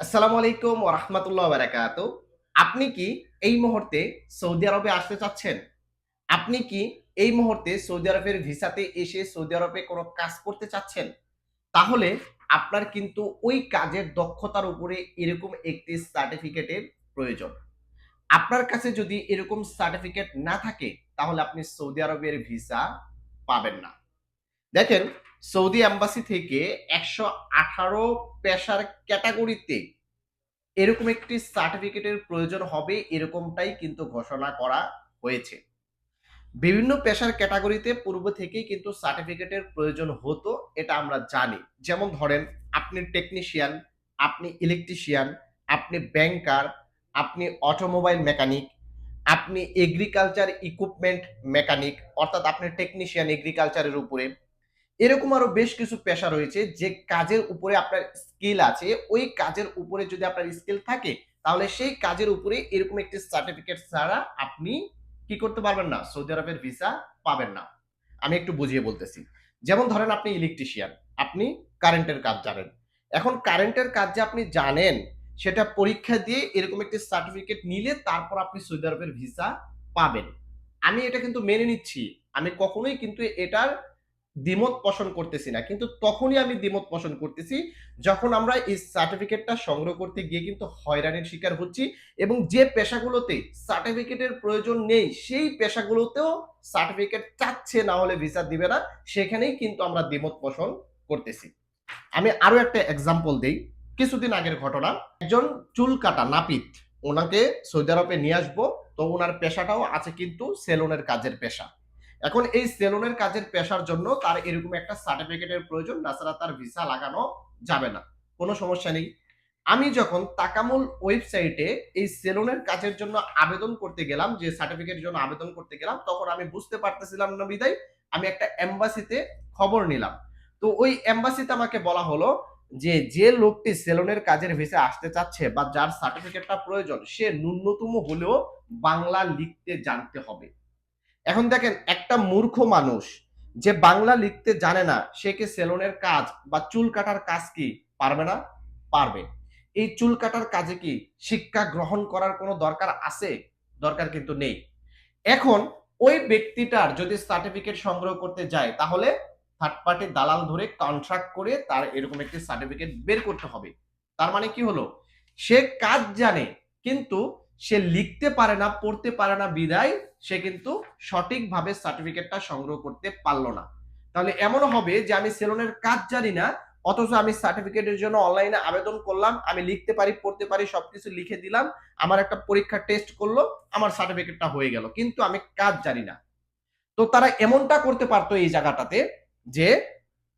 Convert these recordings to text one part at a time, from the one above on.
আসসালামু আলাইকুম ওরহমতুল্লাহ বারাকাত। আপনি কি এই মুহূর্তে সৌদি আরবে আসতে চাচ্ছেন? আপনি কি এই মুহূর্তে সৌদি আরবের ভিসাতে এসে সৌদি আরবে কোনো কাজ করতে চাচ্ছেন? তাহলে আপনার কিন্তু ওই কাজের দক্ষতার উপরে এরকম একটি সার্টিফিকেটের প্রয়োজন। আপনার কাছে যদি এরকম সার্টিফিকেট না থাকে, তাহলে আপনি সৌদি আরবের ভিসা পাবেন না। দেখেন সৌদি এম্বাসি থেকে একশো আঠারো পেশার ক্যাটাগরিতে এরকম একটি সার্টিফিকেটের প্রয়োজন হবে এরকমটাই কিন্তু ঘোষণা করা হয়েছে। বিভিন্ন পেশার ক্যাটাগরিতে পূর্ব থেকেই কিন্তু সার্টিফিকেটের প্রয়োজন হতো, এটা আমরা জানি। যেমন ধরেন, আপনি টেকনিশিয়ান আপনি ইলেকট্রিশিয়ান আপনি ব্যাংকার আপনি অটোমোবাইল মেকানিক আপনি এগ্রিকালচার ইকুইপমেন্ট মেকানিক অর্থাৎ আপনি টেকনিশিয়ান এগ্রিকালচারের উপরে। এরকম আরও বেশ কিছু পেশা রয়েছে যে কাজের উপরে আপনার স্কিল আছে। ওই কাজের উপরে যদি আপনার স্কিল থাকে, তাহলে সেই কাজের উপরে এরকম একটি সার্টিফিকেট ছাড়া আপনি কি করতে পারবেন না? সৌদি আরবের ভিসা পাবেন না। আমি একটু বুঝিয়ে বলতেছি। যেমন ধরেন আপনি ইলেকট্রিশিয়ান আপনি কারেন্টের কাজ জানেন। এখন কারেন্টের কাজ যে আপনি জানেন, সেটা পরীক্ষা দিয়ে এরকম একটি সার্টিফিকেট নিলে তারপর আপনি সৌদি আরবের ভিসা পাবেন। আমি এটা কিন্তু মেনে নিচ্ছি। আমি কখনোই কিন্তু এটার দ্বিমত পোষণ করতেছি না। কিন্তু তখনই আমি দ্বিমত পোষণ করতেছি যখন আমরা এই সার্টিফিকেটটা সংগ্রহ করতে গিয়ে কিন্তু হয়রানির শিকার হচ্ছি এবং যে পেশাগুলোতে সার্টিফিকেটের প্রয়োজন নেই, সেই পেশাগুলোতেও সার্টিফিকেট চাচ্ছে না হলে ভিসা দিবে না, সেখানেই কিন্তু আমরা দ্বিমত পোষণ করতেছি। আমি আরও একটা এক্সাম্পল দেই। কিছুদিন আগের ঘটনা, একজন চুল কাটা নাপিত, ওনাকে সৌদি আরবে নিয়ে আসব, তো ওনার পেশাটাও আছে কিন্তু সেলুনের কাজের পেশা। এখন এই সেলুনের কাজের পেশার জন্য তার এরকম একটা সার্টিফিকেটের প্রয়োজন, তাছাড়া তার ভিসা লাগানো যাবে না। কোনো সমস্যা নেই। আমি যখন তাকামুল ওয়েবসাইটে এই সেলুনের কাজের জন্য আবেদন করতে গেলাম, যে সার্টিফিকেটের জন্য আবেদন করতে গেলাম, তখন আমি বুঝতে পারতেছিলাম না বিদায়, আমি একটা এম্বাসিতে খবর নিলাম। তো ওই এম্বাসিতে আমাকে বলা হলো যে যে লোকটি সেলুনের কাজের ভিসা আসতে চাচ্ছে বা যার সার্টিফিকেটটা প্রয়োজন, সে ন্যূনতম হলেও বাংলা লিখতে জানতে হবে। এখন দেখেন, একটা মূর্খ মানুষ যে বাংলা লিখতে জানে না, সে কি সেলুনের কাজ বা চুল কাটার কাজ কি পারবে না? পারবে। এই চুল কাটার কাজে কি শিক্ষা গ্রহণ করার কোনো দরকার আছে? দরকার কিন্তু নেই। এখন ওই ব্যক্তিটার যদি সার্টিফিকেট সংগ্রহ করতে যায়, তাহলে থার্ড পার্টি দালাল ধরে কন্ট্রাক্ট করে তার এরকম একটি সার্টিফিকেট বের করতে হবে। তার মানে কি হলো? সে কাজ জানে, কিন্তু সে লিখতে পারে না, পড়তে পারে না বিদায়, সে কিন্তু সঠিকভাবে সার্টিফিকেটটা সংগ্রহ করতে পারল না। তাহলে এমন হবে যে আমি সেলুনের কাজ জানি না, অথচ আমি সার্টিফিকেটের জন্য অনলাইনে আবেদন করলাম, আমি লিখতে পারি, পড়তে পারি, সবকিছু লিখে দিলাম, আমার একটা পরীক্ষা টেস্ট করল, আমার সার্টিফিকেটটা হয়ে গেল। কিন্তু আমি কাজ জানি না। তো তারা এমনটা করতে পারতো এই জায়গাটাতে যে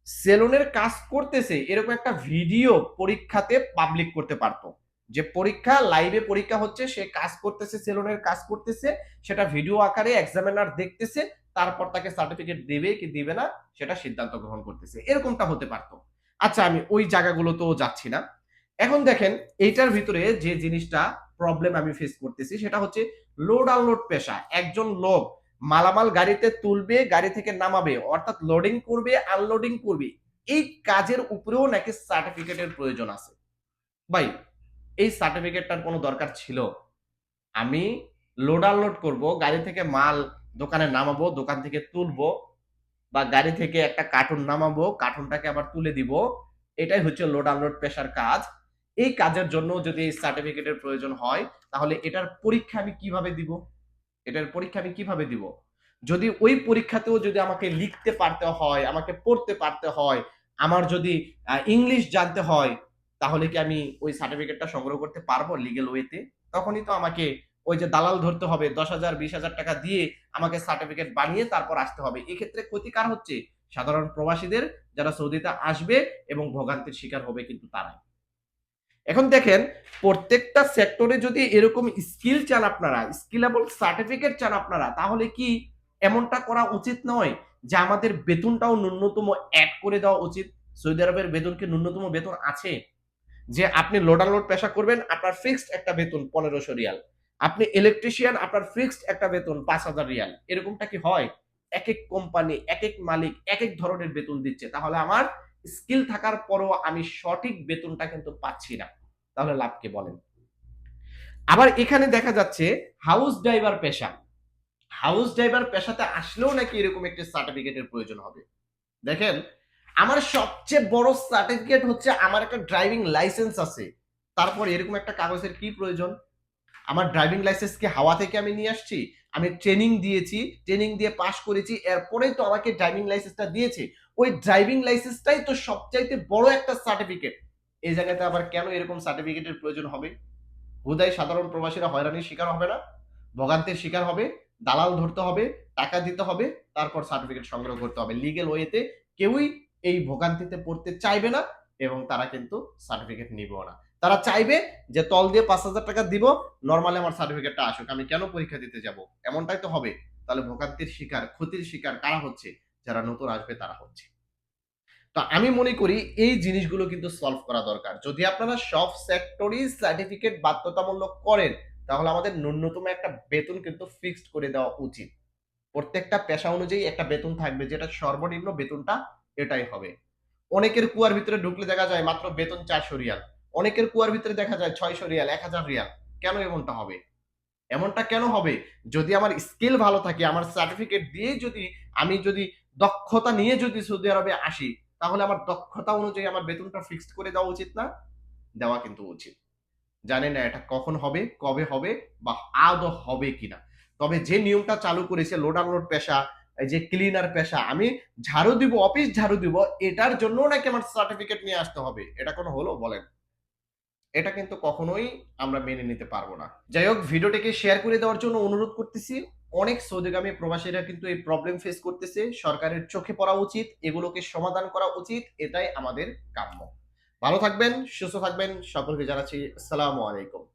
সেলুনের কাজ করতেছে, এরকম একটা ভিডিও পরীক্ষাতে পাবলিক করতে পারতো। যে পরীক্ষা লাইভে পরীক্ষা হচ্ছে, সে কাজ করতেছে সেলুনের কাজ করতেছে, সেটা ভিডিও আকারে এক্সামিনার দেখতেছে, তারপর তাকে সার্টিফিকেট দেবে কি দিবে না, সেটা সিদ্ধান্ত গ্রহণ করতেছে। এরকমটা হতে পারতো। আচ্ছা আমি ওই জায়গাগুলোতেও যাচ্ছি না। এখন দেখেন, এইটার ভিতরে যে জিনিসটা প্রবলেম আমি ফেস করতেছি, সেটা হচ্ছে লোড আনলোড পেশা। একজন লোক মালামাল গাড়িতে তুলবে, গাড়ি থেকে নামাবে, অর্থাৎ লোডিং করবে আনলোডিং করবে, এই কাজের উপরেও নাকি সার্টিফিকেটের প্রয়োজন আছে। ভাই এই সার্টিফিকেটটার কোনো দরকার ছিল? আমি লোড আনলোড করব, গাড়ি থেকে মাল দোকানে নামাবো, দোকান থেকে তুলবো বা গাড়ি থেকে একটা কার্টুন নামাবো কার্টুনটাকে আবার তুলে দিব। এটাই হচ্ছে লোড আনলোড পেশার কাজ। এই কাজের জন্য যদি এই সার্টিফিকেটের প্রয়োজন হয়, তাহলে এটার পরীক্ষা আমি কীভাবে দিব? এটার পরীক্ষা আমি কীভাবে দিব? যদি ওই পরীক্ষাতেও যদি আমাকে লিখতে পারতে হয়, আমাকে পড়তে পারতে হয়, আমার যদি ইংলিশ জানতে হয় তাহলে কি আমি ওই সার্টিফিকেটটা সংগ্রহ করতে পারব লিগেল ওয়েতে তখনই তো আমাকে ওই যে দালাল ধরতে হবে, দশ হাজার, বিশ হাজার টাকা দিয়ে আমাকে সার্টিফিকেট বানিয়ে তারপর আসতে হবে। এক্ষেত্রে ক্ষতিকার হচ্ছে সাধারণ প্রবাসীদের যারা সৌদিতে আসবে এবং ভোগান্তির শিকার হবে কিন্তু তারাই। এখন দেখেন, প্রত্যেকটা সেক্টরে যদি এরকম স্কিল চান আপনারা স্কিলেবল সার্টিফিকেট চান আপনারা, তাহলে কি এমনটা করা উচিত নয় যে আমাদের বেতনটাও ন্যূনতম অ্যাড করে দেওয়া উচিত? সৌদি আরবের বেতন কি ন্যূনতম বেতন আছে? যে আপনি লোড পেশা করবেন, আপনার ফিক্সড একটা বেতন পনেরোশো রিয়াল। আপনি ইলেকট্রিশিয়ান আপনার ফিক্সড একটা বেতন পাঁচ হাজার রিয়াল। এরকমটা কি হয়? এক এক কোম্পানি এক এক মালিক এক এক ধরনের বেতন দিচ্ছে। তাহলে আমার স্কিল থাকার পরও আমি সঠিক বেতনটা কিন্তু পাচ্ছি না। তাহলে লাভকে বলেন? আবার এখানে দেখা যাচ্ছে হাউস ড্রাইভার পেশা। হাউস ড্রাইভার পেশাতে আসলেও নাকি এরকম একটি সার্টিফিকেটের প্রয়োজন হবে। দেখেন আমার সবচেয়ে বড় সার্টিফিকেট হচ্ছে আমার একটা ড্রাইভিং লাইসেন্স আছে। তারপর এরকম একটা কাগজের কি প্রয়োজন? আমার ড্রাইভিং লাইসেন্স কি হাওয়া থেকে আমি নিয়ে আসছি, আমি ট্রেনিং দিয়েছি ট্রেনিং দিয়ে পাশ করেছি এরপরেই তো আমাকে ড্রাইভিং লাইসেন্সটা দিয়েছে। ওই ড্রাইভিং লাইসেন্সটাই তো সবচাইতে বড় একটা সার্টিফিকেট এই জায়গাতে আবার কেন এরকম সার্টিফিকেটের প্রয়োজন হবে? হুদাই সাধারণ প্রবাসীরা হয়রানির শিকার হবে না? ভোগান্তির শিকার হবে? দালাল ধরতে হবে? টাকা দিতে হবে? তারপর সার্টিফিকেট সংগ্রহ করতে হবে। লিগেল ওয়েতে কেউই এই ভোগান্তিতে পড়তে চাইবে না এবং তারা কিন্তু সার্টিফিকেট নিবেও না। তারা চাইবে যে তল দিয়ে পাঁচ হাজার টাকা দিব নর্মালি আমার সার্টিফিকেটটা আসুক, আমি কেন পরীক্ষা দিতে যাব? এমনটাই তো হবে। তাহলে ভোগান্তির শিকার, ক্ষতির শিকার কারা হচ্ছে? যারা নতুন আসবে তারা হচ্ছে। তো আমি মনে করি এই জিনিসগুলো কিন্তু সলভ করা দরকার। যদি আপনারা সব সেক্টরই সার্টিফিকেট বাধ্যতামূলক করেন, তাহলে আমাদের ন্যূনতম একটা বেতন কিন্তু ফিক্সড করে দেওয়া উচিত। প্রত্যেকটা পেশা অনুযায়ী একটা বেতন থাকবে, যেটা সর্বনিম্ন বেতনটা এটাই হবে। অনেকের কুয়ার ভিতরে ঢুকলে দেখা যায় মাত্র বেতন চারশো রিয়াল। অনেকের কুয়ার ভিতরে দেখা যায় ছয়শো রিয়াল, এক হাজার রিয়াল। কেন এমনটা হবে? এমনটা কেন হবে? যদি আমার স্কিল ভালো থাকে, আমার সার্টিফিকেট দিয়ে যদি আমি যদি দক্ষতা নিয়ে যদি সৌদি আরবে আসি, তাহলে আমার দক্ষতা অনুযায়ী আমার বেতনটা ফিক্সড করে দেওয়া উচিত না? দেওয়া কিন্তু উচিত। জানি না এটা কখন হবে, কবে হবে, বা আদৌ হবে কিনা। তবে যে নিয়মটা চালু করেছে লোড আনলোড পেশা যে ক্লিনার পেশা, আমি ঝাড়ু দিব অফিস ঝাড়ু দিব, এটার জন্য নাকি আমার সার্টিফিকেট নিয়ে আসতে হবে? এটা কোনো হলো? বলেন। এটা কিন্তু কখনোই আমরা মেনে নিতে পারব না। যাই হোক, ভিডিওটিকে শেয়ার করে দেওয়ার জন্য অনুরোধ করতেছি। অনেক সৌদিগামী প্রবাসীরা কিন্তু এই প্রবলেম ফেস করতেছে। সরকারের চোখে পড়া উচিত, এগুলোকে সমাধান করা উচিত, এটাই আমাদের কাম্য। ভালো থাকবেন, সুস্থ থাকবেন, সকলকে জানাচ্ছি, আসসালামু আলাইকুম।